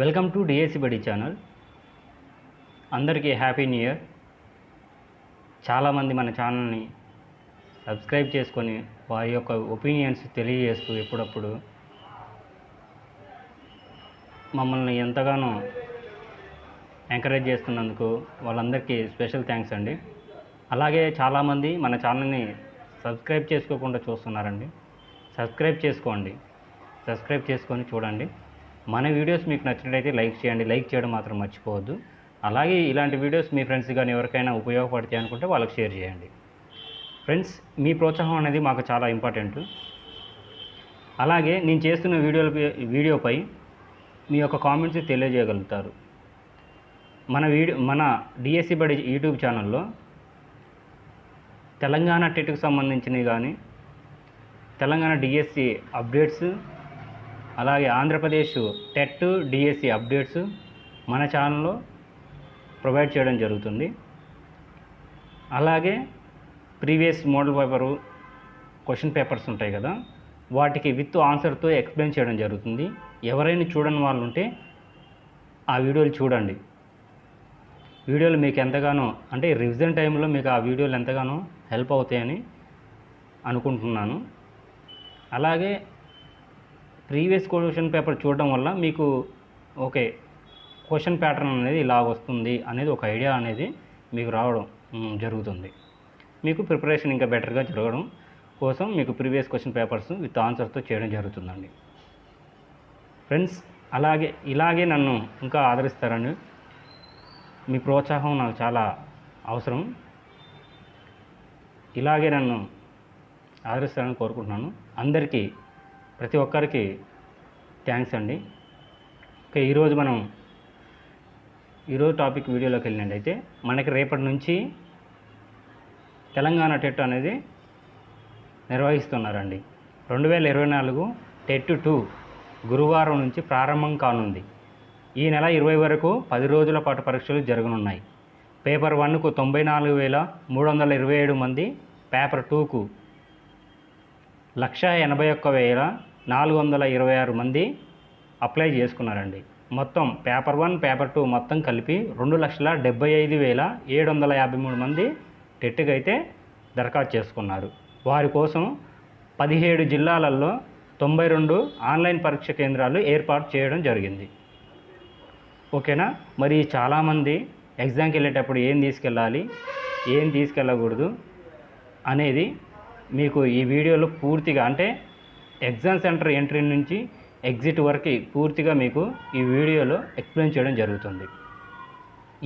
Welcome to DSC బడి channel. అందరికీ happy new year చాలామంది మన ఛానల్ని సబ్స్క్రైబ్ చేసుకొని వారి యొక్క ఒపీనియన్స్ తెలియజేస్తూ ఎప్పుడప్పుడు మమ్మల్ని ఎంతగానో ఎంకరేజ్ చేస్తున్నందుకు వాళ్ళందరికీ స్పెషల్ థ్యాంక్స్ అండి. అలాగే చాలామంది మన ఛానల్ని సబ్స్క్రైబ్ చేసుకోకుండా చూస్తున్నారండి. సబ్స్క్రైబ్ చేసుకోండి. సబ్స్క్రైబ్ చేసుకొని చూడండి. మన వీడియోస్ మీకు నచ్చినట్లయితే లైక్ చేయండి. లైక్ చేయడం మాత్రం మర్చిపోవద్దు. అలాగే ఇలాంటి వీడియోస్ మీ ఫ్రెండ్స్ కానీ ఎవరికైనా ఉపయోగపడతాయి అనుకుంటే వాళ్ళకి షేర్ చేయండి. ఫ్రెండ్స్ మీ ప్రోత్సాహం అనేది మాకు చాలా ఇంపార్టెంట్. అలాగే నేను చేస్తున్న వీడియోలపై వీడియోపై మీ యొక్క కామెంట్స్ తెలియజేయగలుగుతారు. మన వీడియో మన డిఎస్సి బడి యూట్యూబ్ ఛానల్లో తెలంగాణ టెట్కి సంబంధించినవి కానీ తెలంగాణ డిఎస్సి అప్డేట్స్ అలాగే ఆంధ్రప్రదేశ్ టెట్ డిఎస్సి అప్డేట్స్ మన ఛానల్లో ప్రొవైడ్ చేయడం జరుగుతుంది. అలాగే previous model paper question papers ఉంటాయి కదా వాటికి విత్ ఆన్సర్తో ఎక్స్ప్లెయిన్ చేయడం జరుగుతుంది. ఎవరైనా చూడని వాళ్ళు ఉంటే ఆ వీడియోలు చూడండి. వీడియోలు మీకు ఎంతగానో అంటే రివిజన్ టైంలో మీకు ఆ వీడియోలు ఎంతగానో హెల్ప్ అవుతాయని అనుకుంటున్నాను. అలాగే ప్రీవియస్ క్వశ్చన్ పేపర్ చూడడం వల్ల మీకు ఓకే క్వశ్చన్ ప్యాటర్న్ అనేది ఇలా వస్తుంది అనేది ఒక ఐడియా అనేది మీకు రావడం జరుగుతుంది. మీకు ప్రిపరేషన్ ఇంకా బెటర్గా జరగడం కోసం మీకు ప్రీవియస్ క్వశ్చన్ పేపర్స్ విత్ ఆన్సర్తో చేయడం జరుగుతుందండి. ఫ్రెండ్స్ అలాగే ఇలాగే నన్ను ఇంకా ఆదరిస్తారని మీ ప్రోత్సాహం నాకు చాలా అవసరం. ఇలాగే నన్ను ఆదరిస్తారని కోరుకుంటున్నాను. అందరికీ ప్రతి ఒక్కరికి థ్యాంక్స్ అండి. ఓకే ఈరోజు మనం ఈరోజు టాపిక్ వీడియోలోకి వెళ్ళినట్టు అయితే మనకి రేపటి నుంచి తెలంగాణ టెట్ అనేది నిర్వహిస్తున్నారండి. రెండు వేల ఇరవై నాలుగు టెట్ టూ గురువారం నుంచి ప్రారంభం కానుంది. ఈ నెల ఇరవై వరకు పది రోజుల పాటు పరీక్షలు జరగనున్నాయి. పేపర్ వన్కు తొంభై నాలుగు వేల మూడు వందల ఇరవై ఏడు మంది పేపర్ టూకు లక్ష ఎనభై ఒక్క వేల నాలుగు వందల ఇరవై ఆరు మంది అప్లై చేసుకున్నారండి. మొత్తం పేపర్ వన్ పేపర్ టూ మొత్తం కలిపి రెండు లక్షల డెబ్బై ఐదు వేల ఏడు వందల యాభై మూడు మంది టెట్కి అయితే దరఖాస్తు చేసుకున్నారు. వారి కోసం పదిహేడు జిల్లాలలో తొంభై రెండు ఆన్లైన్ పరీక్ష కేంద్రాలు ఏర్పాటు చేయడం జరిగింది. ఓకేనా? మరి చాలామంది ఎగ్జామ్కి వెళ్ళేటప్పుడు ఏం తీసుకెళ్ళాలి? ఏం తీసుకెళ్ళకూడదు? అనేది మీకు ఈ వీడియోలో పూర్తిగా అంటే ఎగ్జామ్ సెంటర్ ఎంట్రీ నుంచి ఎగ్జిట్ వరకు పూర్తిగా మీకు ఈ వీడియోలో ఎక్స్ప్లెయిన్ చేయడం జరుగుతుంది.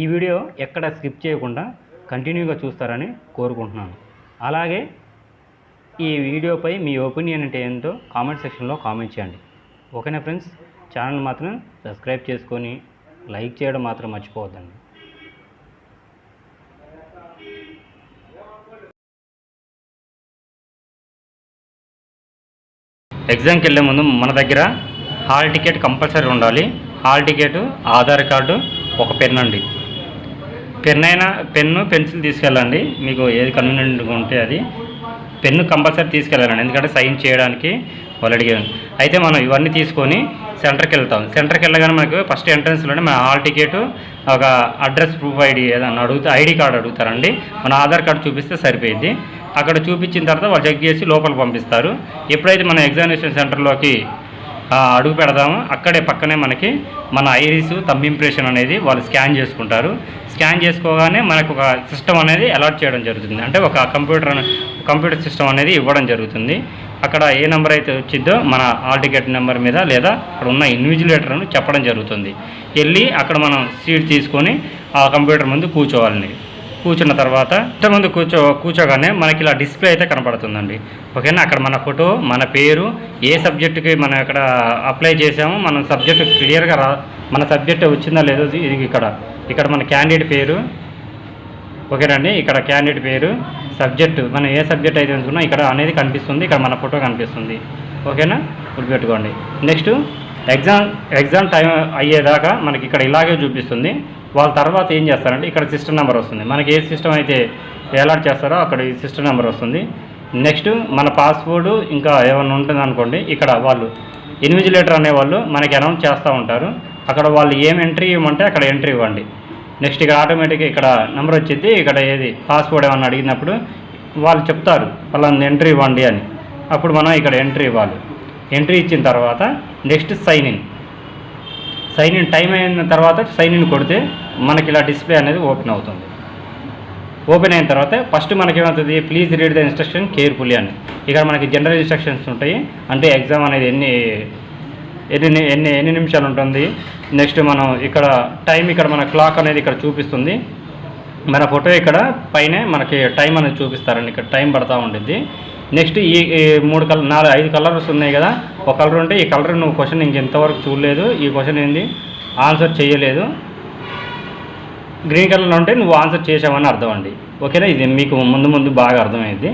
ఈ వీడియో ఎక్కడ స్కిప్ చేయకుండా కంటిన్యూగా చూస్తారని కోరుకుంటున్నాను. అలాగే ఈ వీడియోపై మీ ఒపీనియన్ అంటే ఏంటో కామెంట్ సెక్షన్లో కామెంట్ చేయండి. ఓకేనా ఫ్రెండ్స్? ఛానల్ మాత్రం సబ్స్క్రైబ్ చేసుకొని లైక్ చేయడం మాత్రం మర్చిపోవద్దండి. ఎగ్జామ్కి వెళ్ళే ముందు మన దగ్గర హాల్ టికెట్ కంపల్సరీ ఉండాలి. హాల్ టికెట్ ఆధార్ కార్డు ఒక పెన్ అండి. పెన్ అయినా పెన్ను పెన్సిల్ తీసుకెళ్ళండి. మీకు ఏది కన్వీనియంట్గా ఉంటే అది. పెన్ను కంపల్సరీ తీసుకెళ్ళాలండి ఎందుకంటే సైన్ చేయడానికి వాళ్ళు అడిగారు. అయితే మనం ఇవన్నీ తీసుకొని సెంటర్కి వెళ్తాం. సెంటర్కి వెళ్ళగానే మనకు ఫస్ట్ ఎంట్రన్స్లోనే మన హాల్ టికెట్ ఒక అడ్రస్ ప్రూఫ్ ఐడి ఏదన్నా అడుగుతా ఐడి కార్డు అడుగుతారండి. మన ఆధార్ కార్డు చూపిస్తే సరిపోయింది అక్కడ చూపించిన తర్వాత వాళ్ళు చెక్ చేసి లోపల పంపిస్తారు. ఎప్పుడైతే మన ఎగ్జామినేషన్ సెంటర్లోకి అడుగు పెడదాము అక్కడే పక్కనే మనకి మన ఐరిస్ తమ్ ఇంప్రెషన్ అనేది వాళ్ళు స్కాన్ చేసుకుంటారు. స్కాన్ చేసుకోగానే మనకు ఒక సిస్టమ్ అనేది అలాట్ చేయడం జరుగుతుంది. అంటే ఒక కంప్యూటర్ కంప్యూటర్ సిస్టమ్ అనేది ఇవ్వడం జరుగుతుంది. అక్కడ ఏ నెంబర్ అయితే వచ్చిందో మన ఆల్ టికెట్ నెంబర్ మీద లేదా అక్కడ ఉన్న ఇన్విజిలేటర్ను చెప్పడం జరుగుతుంది. వెళ్ళి అక్కడ మనం సీట్ తీసుకొని ఆ కంప్యూటర్ ముందు కూర్చోవాలని. కూర్చున్న తర్వాత ఇంత ముందు కూర్చో కూర్చోగానే మనకి ఇలా డిస్ప్లే అయితే కనపడుతుందండి ఓకేనా? అక్కడ మన ఫోటో మన పేరు ఏ సబ్జెక్టుకి మనం ఇక్కడ అప్లై చేసామో మన సబ్జెక్ట్ క్లియర్గా రా మన సబ్జెక్ట్ వచ్చిందా లేదో ఇది ఇక్కడ. ఇక్కడ మన క్యాండిడేట్ పేరు. ఓకేనండి? ఇక్కడ క్యాండిడేట్ పేరు సబ్జెక్టు మనం ఏ సబ్జెక్ట్ అయితే ఎంచుకున్నా ఇక్కడ అనేది కనిపిస్తుంది. ఇక్కడ మన ఫోటో కనిపిస్తుంది. ఓకేనా? గుర్తుపెట్టుకోండి. నెక్స్ట్ ఎగ్జామ్ ఎగ్జామ్ టైం అయ్యేదాకా మనకి ఇక్కడ ఇలాగే చూపిస్తుంది. వాళ్ళ తర్వాత ఏం చేస్తారంటే ఇక్కడ సిస్టమ్ నెంబర్ వస్తుంది. మనకి ఏ సిస్టమ్ అయితే అలాట్ చేస్తారో అక్కడ ఈ సిస్టమ్ నెంబర్ వస్తుంది. నెక్స్ట్ మన పాస్వర్డ్ ఇంకా ఏమైనా ఉంటుంది అనుకోండి ఇక్కడ వాళ్ళు ఇన్విజిలేటర్ అనేవాళ్ళు మనకి అనౌన్స్ చేస్తూ ఉంటారు. అక్కడ వాళ్ళు ఏం ఎంట్రీ ఇవ్వమంటే అక్కడ ఎంట్రీ ఇవ్వండి. నెక్స్ట్ ఇక్కడ ఆటోమేటిక్గా ఇక్కడ నెంబర్ వచ్చింది ఇక్కడ ఏది పాస్వర్డ్ ఏమన్నా అడిగినప్పుడు వాళ్ళు చెప్తారు వాళ్ళని ఎంట్రీ ఇవ్వండి అని. అప్పుడు మనం ఇక్కడ ఎంట్రీ ఇవ్వాలి. ఎంట్రీ ఇచ్చిన తర్వాత next sign in sign in time అయిన తర్వాత సైన్ ఇన్ కొడితే మనకి ఇలా డిస్ప్లే అనేది ఓపెన్ అవుతుంది. ఓపెన్ అయిన తర్వాత ఫస్ట్ మనకి ఏమవుతుంది please read the instruction carefully అని. ఇక్కడ మనకి జనరల్ ఇన్స్ట్రక్షన్స్ ఉంటాయి. అంటే ఎగ్జామ్ అనేది ఎన్ని ఎన్ని ఎన్ని ఎన్ని నిమిషాలు ఉంటుంది. నెక్స్ట్ మనం ఇక్కడ టైం ఇక్కడ మన క్లాక్ అనేది ఇక్కడ చూపిస్తుంది. మన ఫోటో ఇక్కడ పైన మనకి టైం అనేది చూపిస్తారండి. ఇక్కడ టైం పడతా ఉంటుంది నెక్స్ట్ ఈ మూడు కలర్ నాలుగు ఐదు కలర్స్ ఉన్నాయి కదా. ఒక కలర్ ఉంటే ఈ కలర్ నువ్వు క్వశ్చన్ ఇంకెంతవరకు చూడలేదు. ఈ క్వశ్చన్ ఏంది? ఆన్సర్ చేయలేదు. గ్రీన్ కలర్లో ఉంటే నువ్వు ఆన్సర్ చేసావని అర్థం అండి. ఓకేనా? ఇది మీకు ముందు ముందు బాగా అర్థమైంది.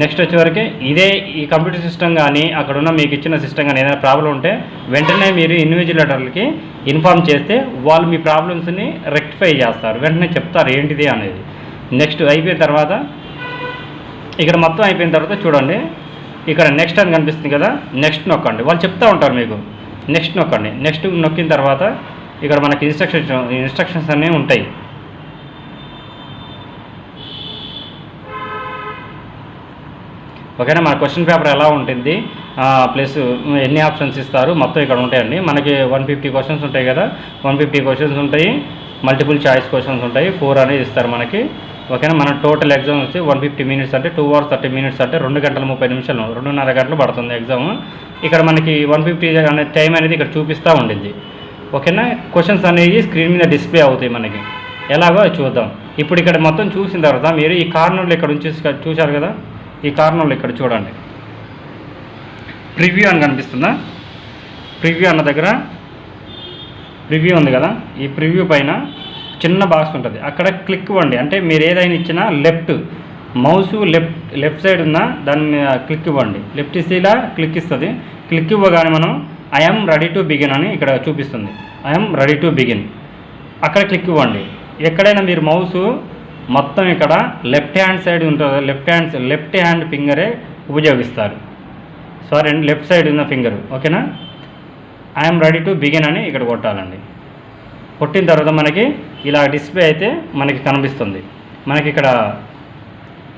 నెక్స్ట్ వచ్చేవరకు ఇదే ఈ కంప్యూటర్ సిస్టమ్ కానీ అక్కడ ఉన్న మీకు ఇచ్చిన సిస్టమ్ కానీ ఏదైనా ప్రాబ్లం ఉంటే వెంటనే మీరు ఇన్విజిలేటర్లకి ఇన్ఫామ్ చేస్తే వాళ్ళు మీ ప్రాబ్లమ్స్ని రెక్ రెక్టిఫై చేస్తారు. వెంటనే చెప్తారు ఏంటిది అనేది. నెక్స్ట్ అయిపోయిన తర్వాత ఇక్కడ మొత్తం అయిపోయిన తర్వాత చూడండి. ఇక్కడ నెక్స్ట్ అని కనిపిస్తుంది కదా నెక్స్ట్ నొక్కండి. వాళ్ళు చెప్తా ఉంటారు మీకు. నెక్స్ట్ నొక్కండి. నెక్స్ట్ నొక్కిన తర్వాత ఇక్కడ మనకి ఇన్స్ట్రక్షన్స్ ఇన్స్ట్రక్షన్స్ అనేవి ఉంటాయి. ఓకేనా? మన క్వశ్చన్ పేపర్ ఎలా ఉంటుంది? ప్లస్ ఎన్ని ఆప్షన్స్ ఇస్తారు? మొత్తం ఇక్కడ ఉంటాయండి. మనకి వన్ ఫిఫ్టీ క్వశ్చన్స్ ఉంటాయి కదా. వన్ ఫిఫ్టీ క్వశ్చన్స్ ఉంటాయి. మల్టిపుల్ చాయిస్ క్వశ్చన్స్ ఉంటాయి. ఫోర్ అనేది ఇస్తారు మనకి. ఓకేనా? మన టోటల్ ఎగ్జామ్ వచ్చి వన్ ఫిఫ్టీ మినిట్స్ అంటే టూ అవర్స్ థర్టీ మినిట్స్ అంటే రెండు గంటల ముప్పై నిమిషాలు రెండున్నర గంటలు పడుతుంది ఎగ్జామ్. ఇక్కడ మనకి వన్ ఫిఫ్టీ అనే టైం అనేది ఇక్కడ చూపిస్తూ ఉండింది. ఓకేనా? క్వశ్చన్స్ అనేవి స్క్రీన్ మీద డిస్ప్లే అవుతాయి మనకి. ఎలాగో అది చూద్దాం. ఇప్పుడు ఇక్కడ మొత్తం చూసిన తర్వాత మీరు ఈ కార్నర్లో ఇక్కడ ఉంచి చూశారు కదా? ఈ కార్నర్లో ఇక్కడ చూడండి. ప్రివ్యూ అని కనిపిస్తుందా? ప్రివ్యూ అన్న దగ్గర ప్రివ్యూ ఉంది కదా? ఈ ప్రివ్యూ పైన చిన్న బాక్స్ ఉంటుంది. అక్కడ క్లిక్ ఇవ్వండి. అంటే మీరు ఏదైనా ఇచ్చినా left mouse left left side ఉన్న దాని మీద క్లిక్ ఇవ్వండి. లెఫ్ట్ ఇస్తేలా క్లిక్ ఇస్తుంది. క్లిక్ ఇవ్వగానే మనం ఐఎమ్ రెడీ టు బిగిన్ అని ఇక్కడ చూపిస్తుంది. ఐఎమ్ రెడీ టు బిగిన్ అక్కడ క్లిక్ ఇవ్వండి. ఎక్కడైనా మీరు మౌస్ మొత్తం ఇక్కడ లెఫ్ట్ హ్యాండ్ సైడ్ ఉంటుంది. లెఫ్ట్ హ్యాండ్ లెఫ్ట్ హ్యాండ్ ఫింగరే ఉపయోగిస్తారు. సారీ అండి లెఫ్ట్ సైడ్ ఉన్న ఫింగర్. ఓకేనా? ఐఎమ్ రెడీ టు బిగిన్ అని ఇక్కడ కొట్టాలండి. కొట్టిన తర్వాత మనకి ఇలా డిస్ప్లే అయితే మనకి కనిపిస్తుంది. మనకి ఇక్కడ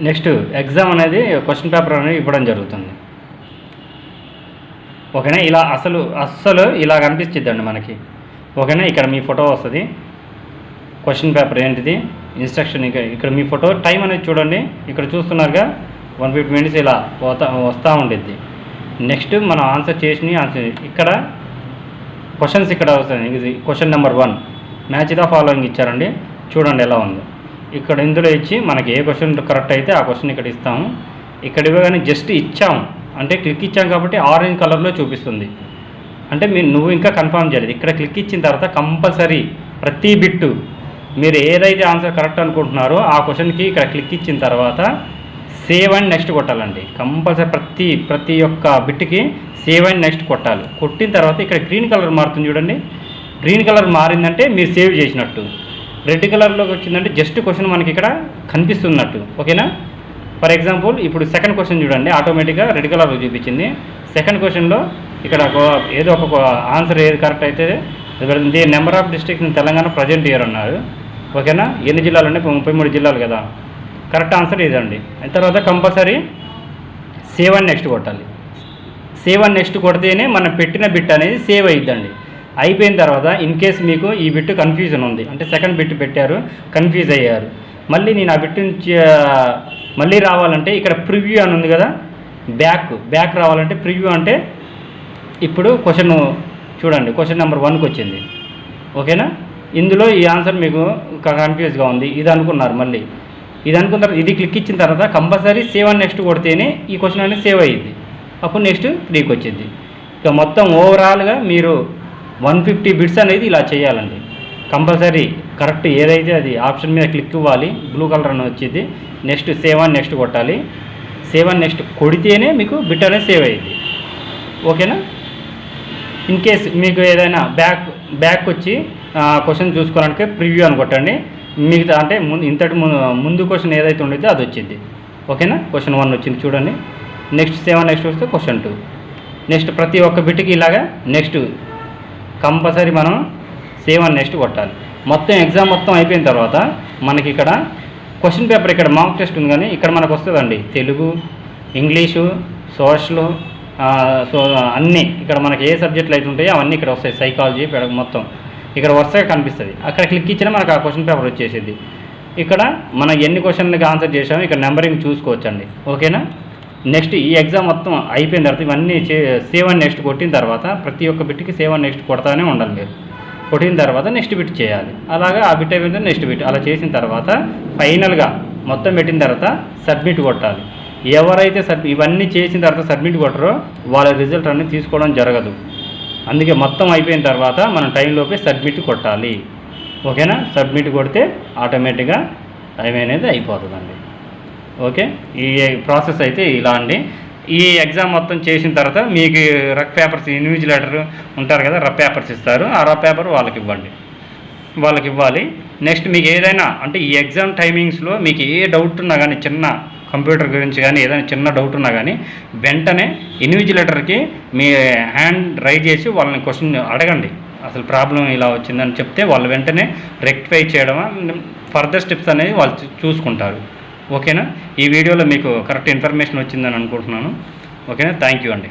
నెక్స్ట్ ఎగ్జామ్ అనేది క్వశ్చన్ పేపర్ అనేది ఇవ్వడం జరుగుతుంది. ఓకేనా? ఇలా అసలు అస్సలు ఇలా కనిపించిద్దండి మనకి. ఓకేనా? ఇక్కడ మీ ఫోటో వస్తుంది. క్వశ్చన్ పేపర్ ఏంటిది? ఇన్స్ట్రక్షన్ ఇక ఇక్కడ మీ ఫోటో. టైం అనేది చూడండి. ఇక్కడ చూస్తున్నారుగా వన్ ఫిఫ్టీ మినిట్స్ ఇలా పోతా వస్తూ ఉండిద్ది. నెక్స్ట్ మనం ఆన్సర్ చేసి ఆన్సర్ ఇక్కడ క్వశ్చన్స్ ఇక్కడ వస్తుంది ఇది question number one match the following ఇచ్చారండి. చూడండి ఎలా ఉందో. ఇక్కడ ఇందులో ఇచ్చి మనకి ఏ క్వశ్చన్ కరెక్ట్ అయితే ఆ క్వశ్చన్ ఇక్కడ ఇస్తాము. ఇక్కడ ఇవ్వగానే జస్ట్ ఇచ్చాము. అంటే క్లిక్ ఇచ్చాం కాబట్టి ఆరెంజ్ కలర్లో చూపిస్తుంది. అంటే మీరు నువ్వు ఇంకా కన్ఫర్మ్ చేయలేదు. ఇక్కడ క్లిక్ ఇచ్చిన తర్వాత కంపల్సరీ ప్రతి బిట్టు మీరు ఏదైతే ఆన్సర్ కరెక్ట్ అనుకుంటున్నారో ఆ క్వశ్చన్కి ఇక్కడ క్లిక్ ఇచ్చిన తర్వాత సేవ్ అండ్ నెక్స్ట్ కొట్టాలండి. కంపల్సరీ ప్రతి ప్రతి ఒక్క బిట్కి సేవ్ అండ్ నెక్స్ట్ కొట్టాలి. కొట్టిన తర్వాత ఇక్కడ గ్రీన్ కలర్ మారుతుంది చూడండి. గ్రీన్ కలర్ మారిందంటే మీరు సేవ్ చేసినట్టు. రెడ్ కలర్లోకి వచ్చిందంటే జస్ట్ క్వశ్చన్ మనకి ఇక్కడ కనిపిస్తున్నట్టు. ఓకేనా? ఫర్ ఎగ్జాంపుల్ ఇప్పుడు సెకండ్ క్వశ్చన్ చూడండి. ఆటోమేటిక్గా రెడ్ కలర్లో చూపించింది. సెకండ్ క్వశ్చన్లో ఇక్కడ ఒక- ఏదో ఒక ఆన్సర్ ఏది కరెక్ట్ అయితే the number of districts in Telangana present year అన్నారు. ఓకేనా? ఎన్ని జిల్లాలు అంటే ముప్పై మూడు జిల్లాలు కదా. కరెక్ట్ ఆన్సర్ ఇదండి. తర్వాత కంపల్సరీ సేవ్ అని నెక్స్ట్ కొట్టాలి. సేవ్ అని నెక్స్ట్ కొడితేనే మనం పెట్టిన బిట్ అనేది సేవ్ అయ్యిద్దండి అయిపోయిన తర్వాత ఇన్ కేస్ మీకు ఈ బిట్ కన్ఫ్యూజన్ ఉంది అంటే సెకండ్ బిట్ పెట్టారు కన్ఫ్యూజ్ అయ్యారు. మళ్ళీ నేను ఆ బిట్ నుంచి మళ్ళీ రావాలంటే ఇక్కడ ప్రివ్యూ అని ఉంది కదా బ్యాక్ బ్యాక్ రావాలంటే ప్రివ్యూ అంటే ఇప్పుడు క్వశ్చన్ చూడండి క్వశ్చన్ నెంబర్ వన్కి వచ్చింది. ఓకేనా? ఇందులో ఈ ఆన్సర్ మీకు కన్ఫ్యూజ్గా ఉంది. ఇది అనుకున్నారు మళ్ళీ. ఇది అనుకున్న తర్వాత ఇది క్లిక్ ఇచ్చిన తర్వాత కంపల్సరీ సేవ్ అని నెక్స్ట్ కొడితేనే ఈ క్వశ్చన్ అనేది సేవ్ అయ్యింది అప్పుడు నెక్స్ట్ త్రీకి వచ్చింది ఇక మొత్తం ఓవరాల్గా మీరు వన్ ఫిఫ్టీ బిట్స్ అనేది ఇలా చేయాలండి. కంపల్సరీ కరెక్ట్ ఏదైతే అది ఆప్షన్ మీద క్లిక్ ఇవ్వాలి బ్లూ కలర్ అని వచ్చింది నెక్స్ట్ సేవ్ అని నెక్స్ట్ కొట్టాలి. సేవ్ అని నెక్స్ట్ కొడితేనే మీకు బిట్ అనేది సేవ్ అయ్యింది ఓకేనా ఇన్ కేస్ మీకు ఏదైనా బ్యాక్ బ్యాక్ వచ్చి క్వశ్చన్ చూసుకోవడానికి ప్రివ్యూ అని కొట్టండి. మిగతా అంటే ముందు ఇంతటి ముందు ముందు క్వశ్చన్ ఏదైతే ఉండేదో అది వచ్చింది. ఓకేనా? క్వశ్చన్ వన్ వచ్చింది చూడండి. నెక్స్ట్ సెవెన్ నెక్స్ట్ వస్తే క్వశ్చన్ టూ నెక్స్ట్ ప్రతి ఒక్క బిట్కి ఇలాగా నెక్స్ట్ కంపల్సరీ మనం సెవెన్ నెక్స్ట్ కొట్టాలి. మొత్తం ఎగ్జామ్ మొత్తం అయిపోయిన తర్వాత మనకి ఇక్కడ క్వశ్చన్ పేపర్ ఇక్కడ మాక్ టెస్ట్ ఉంది కానీ ఇక్కడ మనకు వస్తుందండి. తెలుగు ఇంగ్లీషు సోషల్ సో అన్నీ. ఇక్కడ మనకి ఏ సబ్జెక్టులు అయితే ఉంటాయో అవన్నీ ఇక్కడ వస్తాయి. సైకాలజీ మొత్తం. ఇక్కడ వరుసగా కనిపిస్తుంది. అక్కడ క్లిక్ ఇచ్చినా మనకు ఆ క్వశ్చన్ పేపర్ వచ్చేసింది. ఇక్కడ మనం ఎన్ని క్వశ్చన్లకి ఆన్సర్ చేసామో ఇక్కడ నెంబరింగ్ చూసుకోవచ్చండి. ఓకేనా? నెక్స్ట్ ఈ ఎగ్జామ్ మొత్తం అయిపోయిన తర్వాత ఇవన్నీ చే సేవ్ అండ్ నెక్స్ట్ కొట్టిన తర్వాత ప్రతి ఒక్క బిట్కి సేవ్ అండ్ నెక్స్ట్ కొడతానే ఉండాలి మీరు. కొట్టిన తర్వాత నెక్స్ట్ బిట్ చేయాలి. అలాగా ఆ బిట్ అయిపోయిన నెక్స్ట్ బిట్ అలా చేసిన తర్వాత ఫైనల్గా మొత్తం పెట్టిన తర్వాత సబ్మిట్ కొట్టాలి. ఎవరైతే సబ్ ఇవన్నీ చేసిన తర్వాత సబ్మిట్ కొట్టరో వాళ్ళ రిజల్ట్ అనేది తీసుకోవడం జరగదు. అందుకే మొత్తం అయిపోయిన తర్వాత మనం టైంలోపే సబ్మిట్ కొట్టాలి. ఓకేనా? సబ్మిట్ కొడితే ఆటోమేటిక్గా టైం అనేది అయిపోతుందండి. ఓకే? ఈ ప్రాసెస్ అయితే ఇలా అండి. ఈ ఎగ్జామ్ మొత్తం చేసిన తర్వాత మీకు రఫ్ పేపర్స్ ఇన్విజిలేటర్ ఉంటారు కదా రఫ్ పేపర్స్ ఇస్తారు. ఆ రఫ్ పేపర్ వాళ్ళకి ఇవ్వండి. వాళ్ళకి ఇవ్వాలి. నెక్స్ట్ మీకు ఏదైనా అంటే ఈ ఎగ్జామ్ టైమింగ్స్లో మీకు ఏ డౌట్ ఉన్నా కానీ చిన్న కంప్యూటర్ గురించి కానీ ఏదైనా చిన్న డౌట్ ఉన్నా కానీ వెంటనే ఇన్విజిలేటర్కి మీ హ్యాండ్ రైట్ చేసి వాళ్ళని క్వశ్చన్ అడగండి. అసలు ప్రాబ్లం ఇలా వచ్చిందని చెప్తే వాళ్ళు వెంటనే రెక్టిఫై చేయడం ఫర్దర్ స్టెప్స్ అనేది వాళ్ళు చూసుకుంటారు. ఓకేనా? ఈ వీడియోలో మీకు కరెక్ట్ ఇన్ఫర్మేషన్ వచ్చిందని అనుకుంటున్నాను. ఓకేనా? థ్యాంక్ యూ అండి.